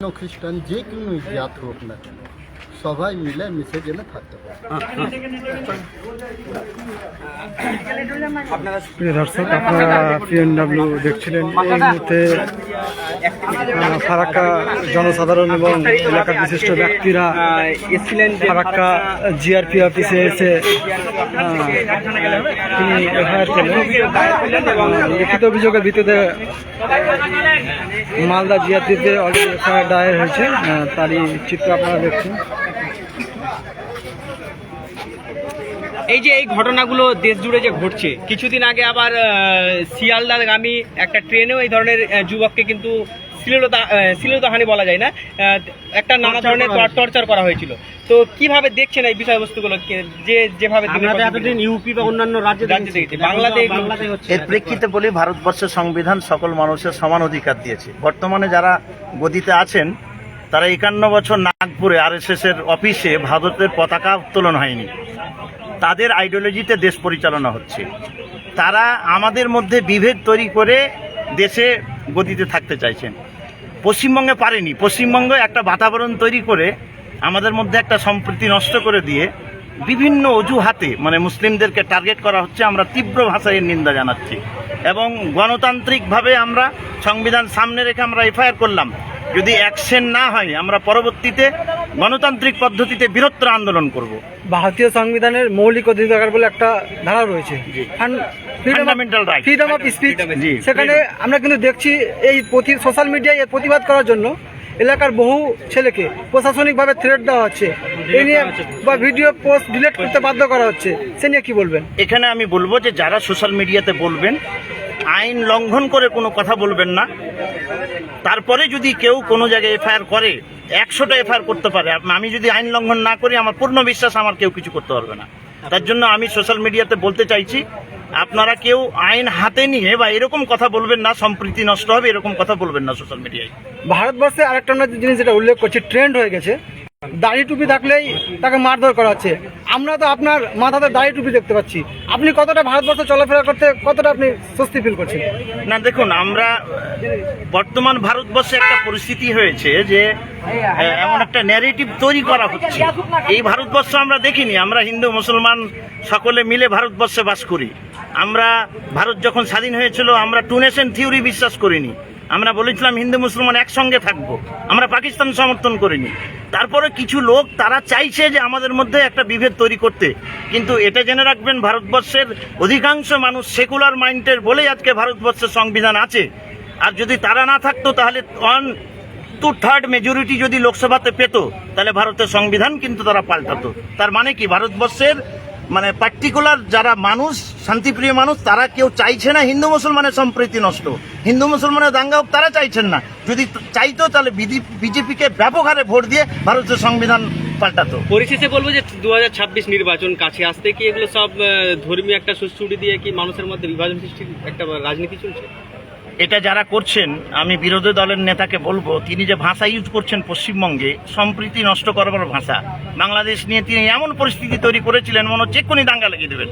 হিন্দু খ্রিস্টান যে কোনো জাত হোক না কেন সবাই মিলে মিশে গেলে থাকতে পারে প্রিয় দর্শক আপনারা পিএনডাব্লিউ দেখছিলেন এই মুহূর্তে ফারাক্কা জনসাধারণ এবং এলাকার বিশিষ্ট ব্যক্তিরা এসছিলেন যে ফারাক্কা জিআরপি অফিসে এসে তিনি এফআইআর করলেন। লিখিত অভিযোগের ভিত্তিতে মালদা জিআরপিতে অলরেডি এফআইআর দায়ের হয়েছে। তারই চিত্র আপনারা দেখছেন। এই যে এই ঘটনাগুলো দেশ জুড়ে যে ঘটছে কিছুদিন আগে আবার আহ, শিয়ালদাগামী একটা ট্রেনেও এই ধরনের যুবককে কিন্তু শ্লীলতা শ্লীলতাহানি বলা যায় না একটা নানা ধরনের টর্চার করা হয়েছিল। তো কীভাবে দেখছেন এই বিষয়বস্তুগুলো? যে যেভাবে দিনের পর দিন ইউপি বা অন্যান্য রাজ্যে দেখেছি। বাংলাদেশ বাংলাদেশ হচ্ছে এর প্রেক্ষিতে বলি ভারতবর্ষের সংবিধান সকল মানুষের সমান অধিকার দিয়েছে। বর্তমানে যারা গদিতে আছেন তারা একান্ন বছর নাগপুরে আর এর অফিসে ভারতের পতাকা উত্তোলন হয়নি। তাদের আইডিওলজিতে দেশ পরিচালনা হচ্ছে। তারা আমাদের মধ্যে বিভেদ তৈরি করে দেশে গতিতে থাকতে চাইছেন। পশ্চিমবঙ্গে পারেনি। পশ্চিমবঙ্গে একটা বাতাবরণ তৈরি করে আমাদের মধ্যে একটা সম্প্রীতি নষ্ট করে দিয়ে বিভিন্ন অজুহাতে মানে মুসলিমদেরকে টার্গেট করা হচ্ছে, আমরা তীব্র ভাষায় নিন্দা জানাচ্ছি। এবং গণতান্ত্রিকভাবে আমরা সংবিধান সামনে রেখে আমরা এফআইআর করলাম। যদি অ্যাকশন না হয়, আমরা পরবর্তীতে গণতান্ত্রিক পদ্ধতিতে বৃহত্তর আন্দোলন করব। ভারতীয় সংবিধানের মৌলিক অধিকার বলে একটা ধারা রয়েছে। ফ্রিডম অফ স্পিচ সেখানে আমরা কিন্তু দেখছি এই সোশ্যাল মিডিয়ায় প্রতিবাদ করার জন্য এলাকার বহু ছেলেকে প্রশাসনিকভাবে থ্রেট দেওয়া হচ্ছে। এই নিয়ে বা ভিডিও পোস্ট ডিলিট করতে বাধ্য করা হচ্ছে। সে নিয়ে কি বলবেন? এখানে আমি বলব যে যারা সোশ্যাল মিডিয়াতে বলবেন আইন লঙ্ঘন করে কোনো কথা বলবেন না। তারপরে যদি কেউ কোনো জায়গায় এফআইআর করে, একশোটা এফআইআর করতে পারে। আমি যদি আইন লঙ্ঘন না করি, আমার পূর্ণ বিশ্বাস আমার কেউ কিছু করতে পারবে না। তার জন্য আমি সোশ্যাল মিডিয়াতে বলতে চাইছি, আপনারা কেউ আইন হাতে নিয়ে বা এরকম কথা বলবেন না, সম্প্রীতি নষ্ট হবে, এরকম কথা বলবেন না সোশ্যাল মিডিয়ায়। ভারতবর্ষে আরেকটা জিনিস যেটা উল্লেখ করছি ট্রেন্ড হয়ে গেছে দাড়ি টুপি থাকলেই তাকে মারধর করা হচ্ছে। আমরা তো আপনার মাথাতে দাড়ি টুপি দেখতে পাচ্ছি। আপনি কতটা ভারতবর্ষে চলাফেরা করতে কতটা আপনি স্বস্তি ফিল করছেন? না, দেখুন, আমরা বর্তমান ভারতবর্ষে একটা পরিস্থিতি হয়েছে যে এমন একটা ন্যারেটিভ তৈরি করা হচ্ছে। এই ভারতবর্ষ আমরা দেখিনি, আমরা হিন্দু, মুসলমান সকলে মিলে ভারতবর্ষে বাস করি। আমরা, ভারত যখন স্বাধীন হয়েছিল, আমরা টু নেশন থিওরি বিশ্বাস করিনি। আমরা বলেছিলাম হিন্দু মুসলমান একসঙ্গে থাকব। আমরা পাকিস্তান সমর্থন করিনি। তারপরে কিছু লোক, তারা চাইছে যে আমাদের মধ্যে একটা বিভেদ তৈরি করতে। কিন্তু এটা জেনে রাখবেন, ভারতবর্ষের অধিকাংশ মানুষ সেকুলার মাইন্ডের বলেই আজকে ভারতবর্ষের সংবিধান আছে। আর যদি তারা না থাকতো, তাহলে অন টু থার্ড মেজরিটি যদি লোকসভাতে পেত, তাহলে ভারতের সংবিধান কিন্তু তারা পাল্টাতো। তার মানে কি? ভারতবর্ষের মানে পার্টিকুলার যারা মানুষ, শান্তিপ্রিয় মানুষ, তারা কেউ চাইছে না হিন্দু মুসলমানের সম্প্রীতি নষ্ট। হিন্দু মুসলমানের দাঙ্গা হোক, তারা চাইছেন না। যদি চাইতো, তাহলে বিজেপিকে ব্যাপক হারে ভোট দিয়ে ভারতের সংবিধান পাল্টাতো। পরিশেষে বলব যে দু হাজার ছাব্বিশ নির্বাচন কাছে আসতে কি এগুলো সব ধর্মীয় একটা সুশ্রুটি দিয়ে কি মানুষের মধ্যে বিভাজন সৃষ্টির একটা রাজনীতি চলছে? এটা যারা করছেন আমি বিরোধী দলের নেতাকে বলব তিনি যে ভাষা ইউজ করছেন পশ্চিমবঙ্গে সম্প্রীতি নষ্ট করবার ভাষা। বাংলাদেশ নিয়ে তিনি এমন পরিস্থিতি তৈরি করেছিলেন মনে হচ্ছে এক্ষুনি দাঙ্গা লাগিয়ে দেবেন।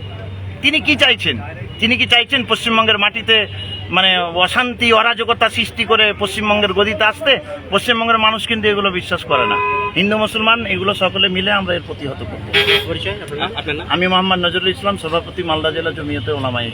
তিনি কি চাইছেন? তিনি কি চাইছেন পশ্চিমবঙ্গের মাটিতে মানে অশান্তি অরাজকতা সৃষ্টি করে পশ্চিমবঙ্গের গদিতে আসতে? পশ্চিমবঙ্গের মানুষ কিন্তু এগুলো বিশ্বাস করে না। হিন্দু মুসলমান এগুলো সকলে মিলে আমরা এর প্রতিহত করব। আমি মোহাম্মদ নজরুল ইসলাম সভাপতি মালদা জেলা জমিয়তে ওলামাই.